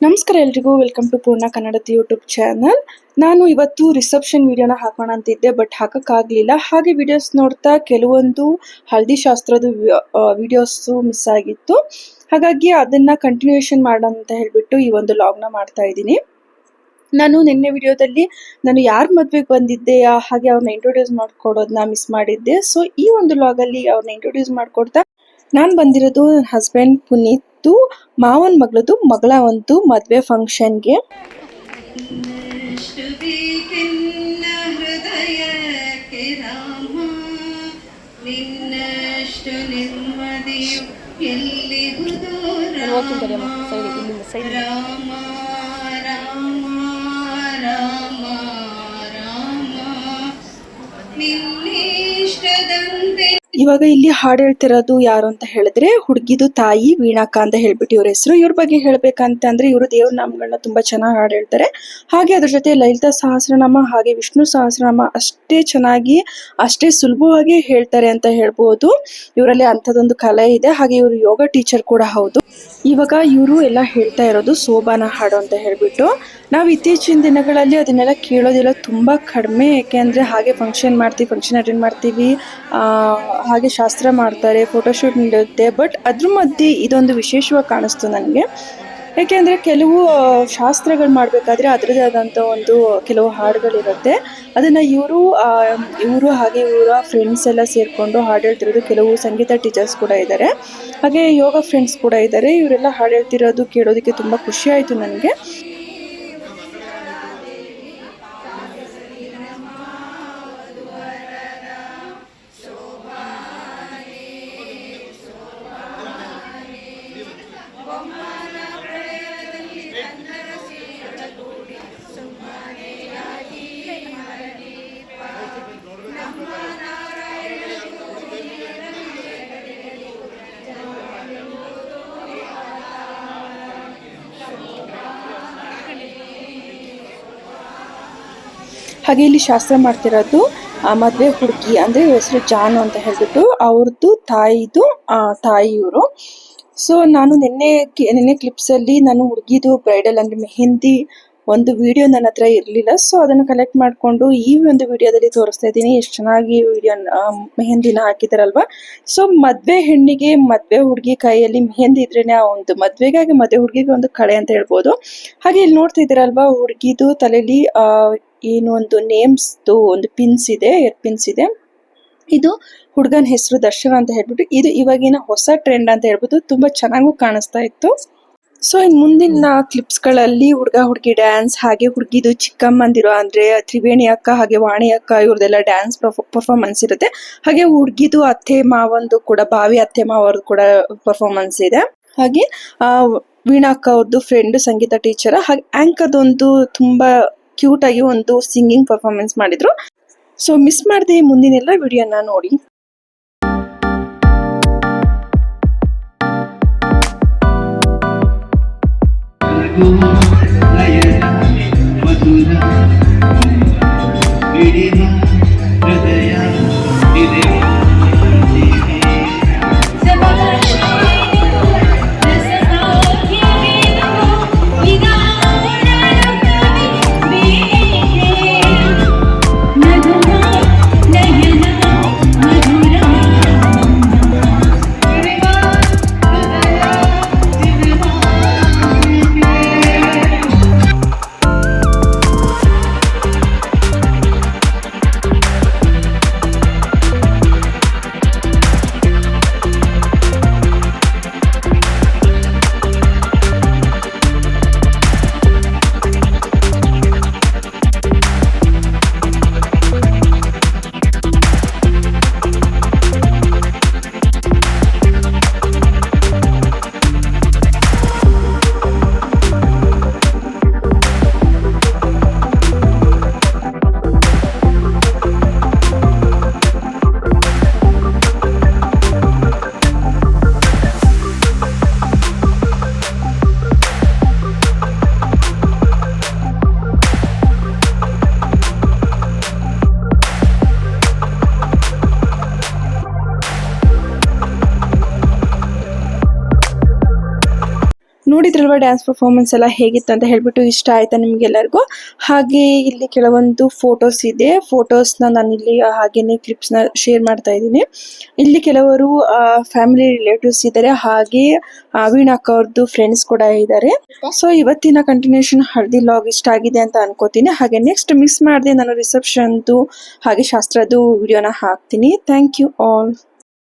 ನಮಸ್ಕಾರ ಎಲ್ರಿಗೂ welcome to ಪೂರ್ಣ ಕನ್ನಡದ ಯೂಟ್ಯೂಬ್ ಚಾನಲ್ ನಾನು ಇವತ್ತು ರಿಸೆಪ್ಷನ್ ವಿಡಿಯೋನ ಹಾಕೋಣ ಅಂತಿದ್ದೆ ಬಟ್ ಹಾಕೋಕ್ಕಾಗಲಿಲ್ಲ. ಹಾಗೆ ವಿಡಿಯೋಸ್ ನೋಡ್ತಾ ಕೆಲವೊಂದು ಹಳದಿ ಶಾಸ್ತ್ರದ ವಿಡಿಯೋಸು ಮಿಸ್ ಆಗಿತ್ತು. ಹಾಗಾಗಿ ಅದನ್ನು ಕಂಟಿನ್ಯೂಯೇಷನ್ ಮಾಡೋಣ ಅಂತ ಹೇಳಿಬಿಟ್ಟು ಈ ಒಂದು ಲಾಗ್ನ ಮಾಡ್ತಾ ಇದ್ದೀನಿ. ನಾನು ನಿನ್ನೆ ವಿಡಿಯೋದಲ್ಲಿ ನಾನು ಯಾರ ಮದುವೆಗೆ ಬಂದಿದ್ದೆ ಹಾಗೆ ಅವ್ರನ್ನ ಇಂಟ್ರೊಡ್ಯೂಸ್ ಮಾಡ್ಕೊಡೋದನ್ನ ಮಿಸ್ ಮಾಡಿದ್ದೆ. ಸೊ ಈ ಒಂದು ಲಾಗಲ್ಲಿ ಅವ್ರನ್ನ ಇಂಟ್ರೊಡ್ಯೂಸ್ ಮಾಡಿಕೊಡ್ತಾ ನಾನು ಬಂದಿರೋದು ನನ್ನ ಹಸ್ಬೆಂಡ್ ಪುನೀತ್ತು ಮಾವನ ಮಗಳದು ಮಗಳ ಒಂದು ಮದುವೆ ಫಂಕ್ಷನ್ಗೆ ನಿನ್ನಿಷ್ಟದಂತೆ ಇವಾಗ ಇಲ್ಲಿ ಹಾಡು ಹೇಳ್ತಿರೋದು ಯಾರು ಅಂತ ಹೇಳಿದ್ರೆ ಹುಡುಗಿದು ತಾಯಿ ವೀಣಾಕ ಅಂತ ಹೇಳ್ಬಿಟ್ಟು ಇವ್ರ ಹೆಸರು. ಇವ್ರ ಬಗ್ಗೆ ಹೇಳ್ಬೇಕಂತ ಅಂದ್ರೆ ಇವರು ದೇವ್ರ ನಾಮಗಳನ್ನ ತುಂಬಾ ಚೆನ್ನಾಗಿ ಹಾಡು ಹೇಳ್ತಾರೆ. ಹಾಗೆ ಅದ್ರ ಜೊತೆ ಲಲಿತಾ ಸಹಸ್ರನಾಮ ಹಾಗೆ ವಿಷ್ಣು ಸಹಸ್ರನಾಮ ಅಷ್ಟೇ ಚೆನ್ನಾಗಿ, ಅಷ್ಟೇ ಸುಲಭವಾಗಿ ಹೇಳ್ತಾರೆ ಅಂತ ಹೇಳ್ಬೋದು. ಇವರಲ್ಲಿ ಅಂಥದ್ದೊಂದು ಕಲೆ ಇದೆ. ಹಾಗೆ ಇವರು ಯೋಗ ಟೀಚರ್ ಕೂಡ ಹೌದು. ಇವಾಗ ಇವರು ಎಲ್ಲ ಹೇಳ್ತಾ ಇರೋದು ಸೋಬಾನ ಹಾಡು ಅಂತ ಹೇಳ್ಬಿಟ್ಟು. ನಾವು ಇತ್ತೀಚಿನ ದಿನಗಳಲ್ಲಿ ಅದನ್ನೆಲ್ಲ ಕೇಳೋದಿಲ್ಲ, ತುಂಬ ಕಡಿಮೆ. ಯಾಕೆಂದರೆ ಹಾಗೆ ಫಂಕ್ಷನ್ ಮಾಡ್ತೀವಿ ಫಂಕ್ಷನ್ ಅಟೆಂಡ್ ಮಾಡ್ತೀವಿ. ಹಾಗೆ ಶಾಸ್ತ್ರ ಮಾಡ್ತಾರೆ ಫೋಟೋಶೂಟ್ ನೀಡುತ್ತೆ ಬಟ್ ಅದ್ರ ಮಧ್ಯೆ ಇದೊಂದು ವಿಶೇಷವಾಗಿ ಕಾಣಿಸ್ತು ನನಗೆ. ಯಾಕೆಂದರೆ ಕೆಲವು ಶಾಸ್ತ್ರಗಳು ಮಾಡಬೇಕಾದ್ರೆ ಅದರದೇ ಆದಂಥ ಒಂದು ಕೆಲವು ಹಾಡುಗಳಿರುತ್ತೆ. ಅದನ್ನು ಇವರು ಇವರು ಹಾಗೆ ಇವರ ಫ್ರೆಂಡ್ಸ್ ಎಲ್ಲ ಸೇರಿಕೊಂಡು ಹಾಡು ಹೇಳ್ತಿರೋದು ಕೆಲವು ಸಂಗೀತ ಟೀಚರ್ಸ್ ಕೂಡ ಇದ್ದಾರೆ ಹಾಗೆ ಯೋಗ ಫ್ರೆಂಡ್ಸ್ ಕೂಡ ಇದ್ದಾರೆ ಇವರೆಲ್ಲ ಹಾಡು ಹೇಳ್ತಿರೋದು ಕೇಳೋದಕ್ಕೆ ತುಂಬ ಖುಷಿ ಆಯಿತು ನನಗೆ. ಹಾಗೆ ಇಲ್ಲಿ ಶಾಸ್ತ್ರ ಮಾಡ್ತಿರೋದು ಮದ್ವೆ ಹುಡುಗಿ ಅಂದ್ರೆ ಹೆಸರು ಜಾನು ಅಂತ ಹೇಳ್ಬಿಟ್ಟು ಅವ್ರದ್ದು ತಾಯಿದು ಆ, ತಾಯಿ ಇವರು ಸೊ ನಾನು ನಿನ್ನೆ ನಿನ್ನೆ ಕ್ಲಿಪ್ಸ್ ಅಲ್ಲಿ ನಾನು ಹುಡುಗಿದು ಬ್ರೈಡಲ್ ಅಂದ್ರೆ ಮೆಹಂದಿ ಒಂದು ವಿಡಿಯೋ ನನ್ನ ಹತ್ರ ಇರಲಿಲ್ಲ. ಸೊ ಅದನ್ನು ಕಲೆಕ್ಟ್ ಮಾಡಿಕೊಂಡು ಈ ಒಂದು ವಿಡಿಯೋದಲ್ಲಿ ತೋರಿಸ್ತಾ ಇದ್ದೀನಿ. ಎಷ್ಟು ಚೆನ್ನಾಗಿ ವಿಡಿಯೋ ಮೆಹಂದಿನ ಹಾಕಿದಾರಲ್ವಾ? ಸೊ ಮದ್ವೆ ಹೆಣ್ಣಿಗೆ ಮದುವೆ ಹುಡುಗಿ ಕೈಯಲ್ಲಿ ಮೆಹಂದಿ ಇದ್ರೇನೆ ಆ ಒಂದು ಮದ್ವೆಗಾಗಿ ಮದುವೆ ಹುಡುಗಿಗೆ ಒಂದು ಕಳೆ ಅಂತ ಹೇಳ್ಬೋದು. ಹಾಗೆ ಇಲ್ಲಿ ನೋಡ್ತಾ ಇದ್ದೀರಲ್ವಾ ಹುಡುಗಿದು ತಲೆಯಲ್ಲಿ ಏನು ಒಂದು ನೇಮ್ಸ್ದು ಒಂದು ಪಿನ್ಸ್ ಇದೆ ಏರ್ ಪಿನ್ಸ್ ಇದೆ. ಇದು ಹುಡುಗನ ಹೆಸರು ದರ್ಶನ ಅಂತ ಹೇಳ್ಬಿಟ್ಟು, ಇದು ಇವಾಗಿನ ಹೊಸ ಟ್ರೆಂಡ್ ಅಂತ ಹೇಳ್ಬಿಟ್ಟು ತುಂಬಾ ಚೆನ್ನಾಗೂ ಕಾಣಿಸ್ತಾ ಇತ್ತು. ಸೊ ಇನ್ ಮುಂದಿನ ಕ್ಲಿಪ್ಸ್ಗಳಲ್ಲಿ ಹುಡುಗ, ಹುಡುಗಿ ಡ್ಯಾನ್ಸ್ ಹಾಗೆ ಹುಡುಗಿದು ಚಿಕ್ಕಮ್ಮಂದಿರೋ ಅಂದ್ರೆ ತ್ರಿವೇಣಿ ಅಕ್ಕ, ಹಾಗೆ ವಾಣಿ ಅಕ್ಕ, ಇವ್ರದೆಲ್ಲ ಡ್ಯಾನ್ಸ್ ಪರ್ಫಾರ್ಮೆನ್ಸ್ ಇರುತ್ತೆ. ಹಾಗೆ ಹುಡುಗಿದು ಅತ್ತೆ ಮಾವಂದು ಕೂಡ, ಬಾವಿ ಅತ್ತೆ ಮಾವರದ್ದು ಕೂಡ ಪರ್ಫಾರ್ಮೆನ್ಸ್ ಇದೆ. ಹಾಗೆ ವೀಣಾ ಅಕ್ಕ ಅವ್ರದ್ದು ಫ್ರೆಂಡ್ ಸಂಗೀತ ಟೀಚರ್ ಹಾಗೆ ಆಂಕರ್ದೊಂದು ತುಂಬಾ ಕ್ಯೂಟ್ ಆಗಿ ಒಂದು ಸಿಂಗಿಂಗ್ ಪರ್ಫಾರ್ಮೆನ್ಸ್ ಮಾಡಿದ್ರು. ಸೊ ಮಿಸ್ ಮಾಡದೆ ಮುಂದಿನೆಲ್ಲ ವಿಡಿಯೋನ ನೋಡಿ. ಗಂಧರ್ವ ಡ್ಯಾನ್ಸ್ ಪರ್ಫಾರ್ಮೆನ್ಸ್ ಎಲ್ಲ ಹೇಗಿತ್ತು ಅಂತ ಹೇಳ್ಬಿಟ್ಟು ಇಷ್ಟ ಆಯ್ತಾ ನಿಮ್ಗೆಲ್ಲರಿಗೂ? ಹಾಗೆ ಇಲ್ಲಿ ಕೆಲವೊಂದು ಫೋಟೋಸ್ ಇದೆ. ಫೋಟೋಸ್ನ ನಾನು ಇಲ್ಲಿ ಹಾಗೇನೆ ಕ್ಲಿಪ್ಸ್ನ ಶೇರ್ ಮಾಡ್ತಾ ಇದ್ದೀನಿ. ಇಲ್ಲಿ ಕೆಲವರು ಫ್ಯಾಮಿಲಿ ರಿಲೇಟಿವ್ಸ್ ಇದ್ದಾರೆ. ಹಾಗೆ ಅಕ್ಕ ಅವ್ರದ್ದು ಫ್ರೆಂಡ್ಸ್ ಕೂಡ ಇದ್ದಾರೆ. ಸೊ ಇವತ್ತಿನ ಕಂಟಿನ್ಯೂಷನ್ ಹಳದಿ ಲಾಗ್ ಇಷ್ಟ ಆಗಿದೆ ಅಂತ ಅನ್ಕೋತೀನಿ. ಹಾಗೆ ನೆಕ್ಸ್ಟ್ ಮಿಸ್ ಮಾಡಿದೆ ನಾನು ರಿಸೆಪ್ಷನ್ದು ಹಾಗೆ ಶಾಸ್ತ್ರದ್ದು ವಿಡಿಯೋನ ಹಾಕ್ತೀನಿ. Thank you all